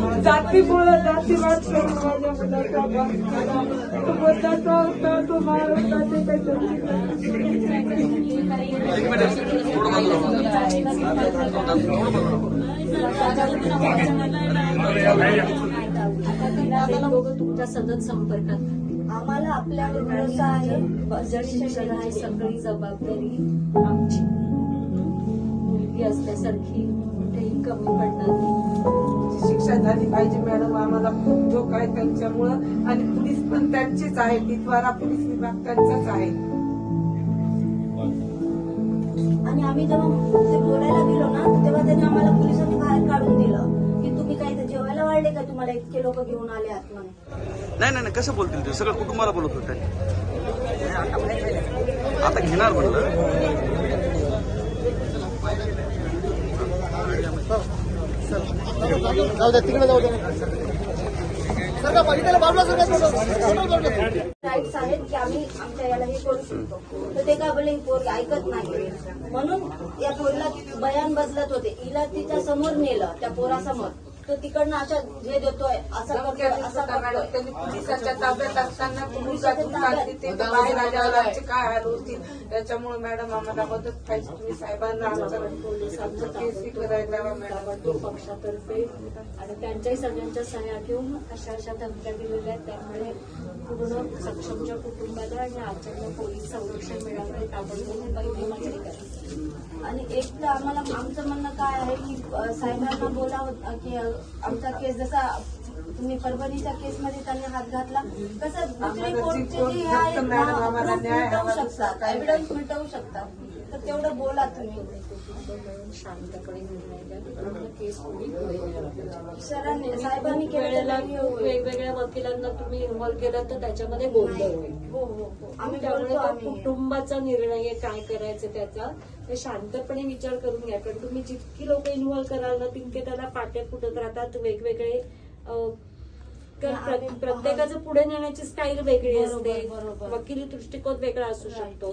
जातीमुळे जातीवाद करून माझ्या मुलाचा अपघात झाला. तो मुद्दाचा होता तो महाराष्ट्राचे तुमच्या सतत संपर्कात आम्हाला आपल्या भरोसा आहे. जरी आहे सगळी जबाबदारी आमची. मुलगी असल्यासारखी कुठेही कमी पडणार नाही. शिक्षा झाली. पाहिजे मॅडम आम्हाला खूप धोका आहे त्यांच्यामुळं. आणि पोलीस पण त्यांचीच आहे तिथवारा पोलीस विभाग त्यांचाच आहे. आणि आम्ही जेव्हा ते बोलायला गेलो ना तेव्हा त्यांनी आम्हाला पोलिसांनी बाहेर काढून दिलं. की तुम्ही काय जेवायला वाढले का? तुम्हाला इतके लोक घेऊन आले आत नाही नाही. कसं बोलतील ते? सगळं कुटुंबाला बोलत होते. आता घेणार म्हणलं. जाऊ द्या तिकडे जाऊ द्या राईट्स आहेत की आम्ही आमच्या याला हे करू शकतो. तर ते का बोलले ही पोरगी ऐकत नाही म्हणून या पोरीला बयान बदलत होते. हिला तिच्या समोर नेलं त्या पोरासमोर. तो तिकडनं अशा हे देतोय असा करतोय असा करतोय. त्यांनी पोलिसाच्या ताब्यात असताना काढली ते बाहेर आल्यावर आमचे काय हाल होतील त्याच्यामुळे मॅडम आम्हाला मदत पाहिजे. तुम्ही साहेबांना आमचं केस करायला मॅडम. ताबडतोब पक्षातर्फे आणि त्यांच्याही सगळ्यांच्या सह्या घेऊन अशा अशा धमक्या दिलेल्या आहेत. त्यामुळे पूर्ण सक्षमच्या कुटुंबाला आणि आजच्या पोलीस संरक्षण मिळावं ताबडतोब पहिली मागणी करायची आणि एक तर आम्हाला आमचं म्हणणं काय आहे की साहेबांना बोलावं की आमचा केस जसा तुम्ही परभणीच्या केसमध्ये त्यांनी हात घातला कसं दुसरी कोर्टचे जी हे शकतात काय एव्हिडन्स मिटवू शकतात. तर तेवढं बोला तुम्ही. शांतपणे केस. सरांनी साहेबांनी खूप केलं वेळेला तर खूप वेगवेगळ्या वकिलांना तुम्ही इन्व्हॉल्व केलं तर त्याच्यामध्ये गोंधळ होईल. हो हो हो. आम्ही त्यामुळे कुटुंबाचा निर्णय काय करायचं त्याचा. ते शांतपणे विचार करून घ्या. कारण तुम्ही जितकी लोक इन्व्हॉल्व कराल ना तितके त्याला पाट्या फुटत राहतात. वेगवेगळे तर प्र- प्रत्येकाचं पुढे नेण्याची स्टाईल वेगळी असते. वकिली दृष्टिकोन वेगळा असू शकतो.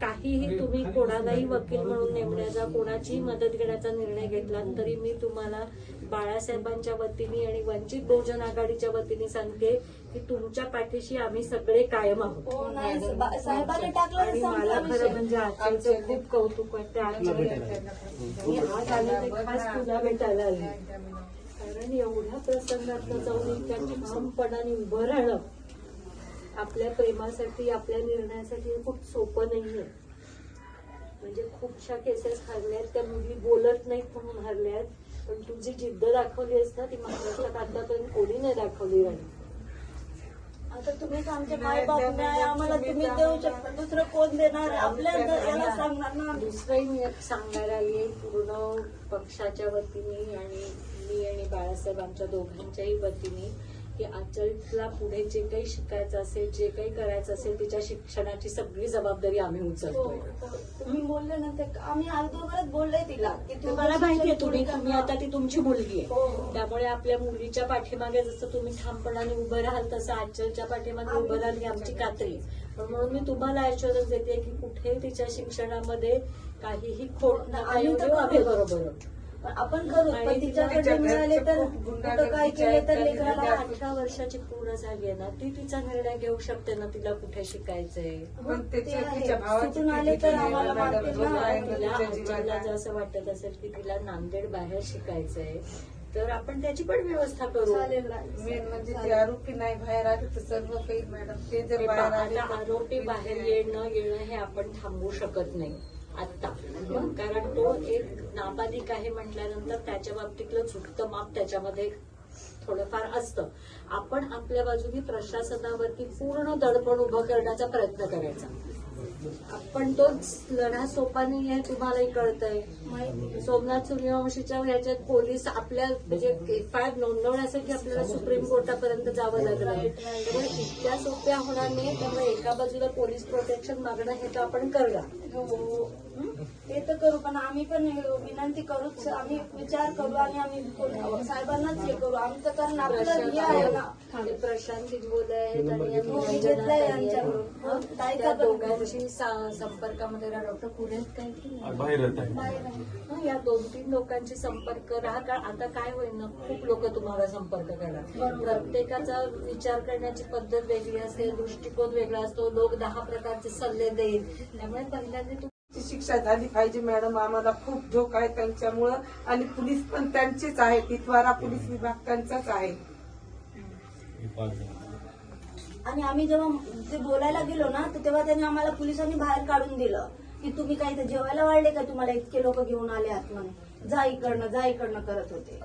काहीही तुम्ही कोणालाही वकील म्हणून नेमण्याचा कोणाचीही मदत घेण्याचा निर्णय घेतला तरी मी तुम्हाला बाळासाहेबांच्या वतीने आणि वंचित बहुजन आघाडीच्या वतीने सांगते की तुमच्या पाठीशी आम्ही सगळे कायम आहोत. हो आणि मला. खरं म्हणजे आजचं खूप कौतुक वाटतं. आज आले खास तुला भेटायला आले कारण एवढ्या प्रसंगातलं जाऊन इतक्या ठामपणाने उभं राहणं आपल्या प्रेमासाठी आपल्या निर्णयासाठी हे खूप सोपं नाहीये. म्हणजे खूपशा केसेस हरल्यात त्या मुली बोलत नाहीत म्हणून हरल्यात पण तुझी जिद्द दाखवली आहेस ना ती महाराष्ट्रात आतापर्यंत कोणी नाही दाखवली राणी आता तुम्हीच आमचे माय बाप न्याय आम्हाला तुम्ही देऊ शकता दुसरं कोण देणार आहे? आपल्या याला सांगणार ना आम्ही. दुसरंही मी एक सांगणार आहे पूर्ण पक्षाच्या वतीने आणि मी आणि बाळासाहेब आमच्या दोघांच्याही वतीने की अचलला पुढे जे काही शिकायचं असेल जे काही करायचं असेल तिच्या शिक्षणाची सगळी जबाबदारी आम्ही हो, उचलतोय हो. तुम्ही बोलले ना ते आम्ही अगोदरच बोलले तिला की तू तुम्हाला माहितीये तुम्ही तुम्ही आता ती तुमची मुलगी हो, आहे हो. त्यामुळे आपल्या मुलीच्या पाठीमागे जसं तुम्ही ठामपणाने उभं राहाल तसं आजच्या पाठीमागे उभं राहाल ही आमची खात्री. पण म्हणून मी तुम्हाला ऍश्युरन्स देते की कुठे तिच्या शिक्षणामध्ये काहीही खोट करू. बरोबर आपण करू पण तिच्याकडे तिच्या मिळाले तर कुठं काय केलं तर लेकराला अठरा वर्षाची पूर्ण झाली आहे ना ती तिचा निर्णय घेऊ शकते ना तिला कुठे शिकायचंय? पण ते त्याच्या आहे. तिच्या भावाची सुटून आले तर आम्हाला जर असं वाटत असेल की तिला नांदेड बाहेर शिकायचंय तर आपण त्याची पण व्यवस्था करू. मेन म्हणजे ते आरोपी नाही बाहेर आले तर सर्व काही मॅडम. ते जर बाहेर आले आरोपी बाहेर येणं येणं हे आपण थांबवू शकत नाही. आत्ता. कारण तो एक नाबालिक आहे म्हटल्यानंतर त्याच्या बाबतीतलं झुकतं माप त्याच्यामध्ये थोडंफार असतं. आपण आपल्या बाजूनी प्रशासनावरती पूर्ण दडपण उभं करण्याचा प्रयत्न करायचा. आपण तो लढा सोपा नाही आहे तुम्हालाही कळतंय. सोमनाथ सूर्यवंशीच्या ह्याच्यात पोलीस आपल्या म्हणजे एफ आय आर नोंदवण्यासाठी आपल्याला सुप्रीम कोर्टापर्यंत जावं लागलं. त्यामुळे इतक्या सोप्या होणार नाही त्यामुळे एका बाजूला पोलीस प्रोटेक्शन मागणं हे तर आपण करणार. हो. ते तर करू पण आम्ही पण विनंती करूच आम्ही विचार करू आणि आम्ही साहेबांनाच हे करू. आमचं कारण आपलं हे आहे ना. ते प्रशांत बोलले आहेत आणि हो, घेतलंय. यांच्याकडून. हो, त्या दोघांशी संपर्कामध्ये राहा. डॉक्टर पुण्यात काय हं, या दोन तीन लोकांची संपर्क राहा. कारण आता काय होईल ना खूप लोक तुम्हाला संपर्क करणार. प्रत्येकाचा विचार करण्याची पद्धत वेगळी असते दृष्टिकोन वेगळा असतो लोक दहा प्रकारचे सल्ले देईल. त्यामुळे पहिल्यांदा ची शिक्षा झाली पाहिजे मॅडम. आम्हाला खूप धोका आहे त्यांच्यामुळं. आणि पोलीस पण त्यांचेच आहे तिथवारा पोलीस विभाग त्यांचाच आहे. आणि आम्ही जेव्हा ते बोलायला गेलो ना तर तेव्हा त्यांनी आम्हाला पोलिसांनी बाहेर काढून दिलं की तुम्ही काय इथं जेवायला वाढले का? तुम्हाला इतके लोक घेऊन आले आहात म्हणून जा इकडनं जा इकडनं करत होते.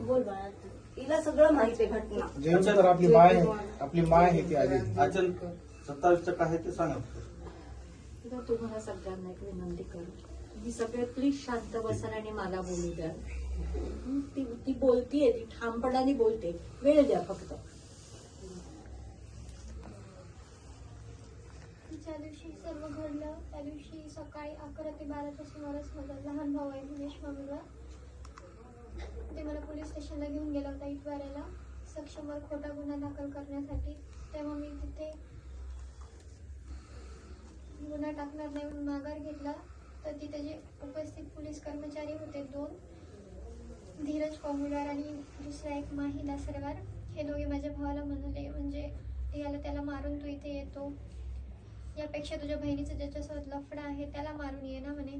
बोल बाळा. तिला सगळं माहिती आहे घटना. आपली माय आहे. आपली माय आहे ती आली अचल सत्तावीस टक्का आहे ते सांगा. तर तुम्हाला सगळ्यांना एक विनंती करू. तुम्ही सगळे प्लीज शांत बसाल आणि मला बोलू द्या. ती ती बोलतीये ती ठामपणाने बोलते. वेळ द्या फक्त. ज्या दिवशी सर्व घडलं. त्या दिवशी सकाळी अकरा ते बाराच्या सुमारास माझा लहान भाऊ आहे दिनेश मामीला ते मला पोलीस स्टेशनला घेऊन गेला होता इतवाऱ्याला. सक्षमवर खोटा गुन्हा दाखल करण्यासाठी. तेव्हा मी तिथे गुन्हा टाकणार नाही म्हणून माघार घेतला. तर तिथे जे उपस्थित पोलीस कर्मचारी होते दोन धीरज कोमुलार आणि दुसरा एक माही दासरवार हे दोघे माझ्या भावाला म्हणाले म्हणजे याला त्याला मारून तू इथे येतो. यापेक्षा तुझ्या बहिणीचं ज्याच्यासोबत लफडा आहे त्याला मारून ये ना म्हणे.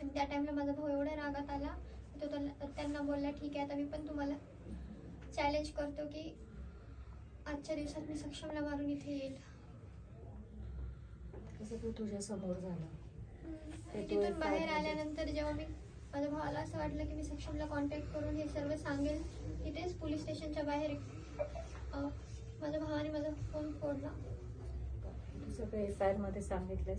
आणि त्या टाइमला माझा भाऊ एवढा रागात आला तो त्यांना बोलला ठीक आहे आता मी पण तुम्हाला चॅलेंज करतो की आजच्या दिवसात मी सक्षमला मारून इथे येईल. कसं तू तुझ्या समोर झालं. तिथून बाहेर आल्यानंतर जेव्हा मी माझ्या भावाला असं वाटलं की मी सक्षमला कॉन्टॅक्ट करून हे सर्व सांगेल तिथेच पोलीस स्टेशनच्या बाहेर अं, माझ्या भावाने माझा फोन फोडला. तू सगळं एफ आय आरमध्ये सांगितलंय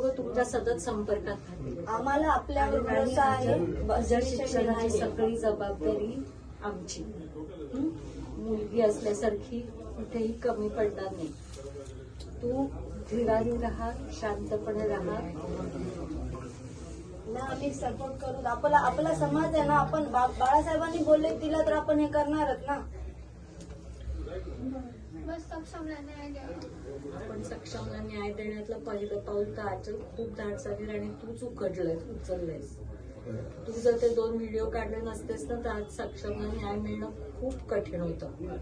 दोघं तुमच्या सतत संपर्कात राहतील. आम्हाला भरोसा आहे जर शिक्षणाची सगळी जबाबदारी आमची? मुलगी असल्यासारखी कुठेही कमी पडणार नाही. तू धीराने राहा शांतपणे राहा. ना आम्ही सपोर्ट करू. आपला आपला समाज आहे ना आपण बा- बाळासाहेबांनी बोलले तिला तर आपण हे करणारच ना. सक्षमला न्याय द्यावा आपण सक्षमला न्याय देण्यातलं पहिलं पाऊल तर आज खूप धाडसावीर आणि तूच उकडलंयस उचललंयस. तू जर ते दोन व्हिडिओ काढले नसतेस ना तर आज सक्षमला न्याय मिळणं खूप कठीण होतं.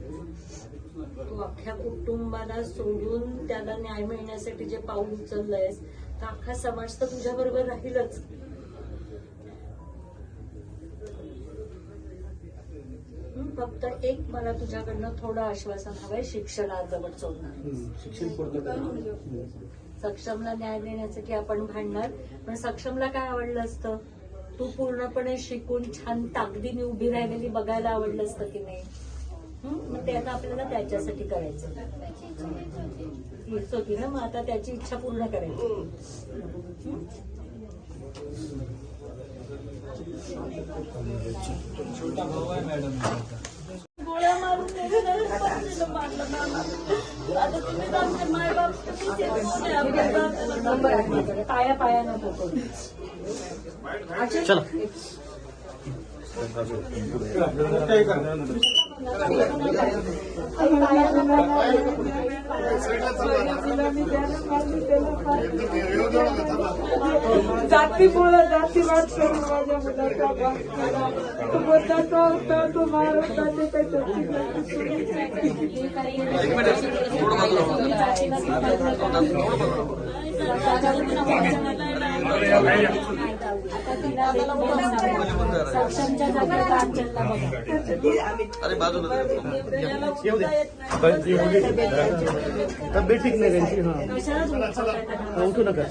तू अख्ख्या कुटुंबाला सोडून त्याला न्याय मिळण्यासाठी जे पाऊल उचललंयस तर अख्खा समाज तर तुझ्या बरोबर राहीलच. फक्त एक मला तुझ्याकडनं थोडं आश्वासन हवंय शिक्षण अर्धवट सोडणार. सक्षमला न्याय देण्यासाठी आपण भांडणार? पण सक्षमला काय आवडलं असतं? तू पूर्णपणे शिकून छान ताकदीने उभी राहिलेली बघायला आवडलं असतं की नाही? मग ते आता आपल्याला त्याच्यासाठी करायचं. इच्छा होती ना मग आता त्याची इच्छा पूर्ण करायची. छोटा भाऊ मारून नेलेलं फाशीला आता तुम्ही आमचे मायबाप आहे. पाया पाया नको चला जातीवाद करून माझ्या मुलाचा बाप केला तो बोलता होता तो महाराष्ट्राचे काही अरे बाजूला तब्येत ठीक नाही त्यांची हा. उठू नका.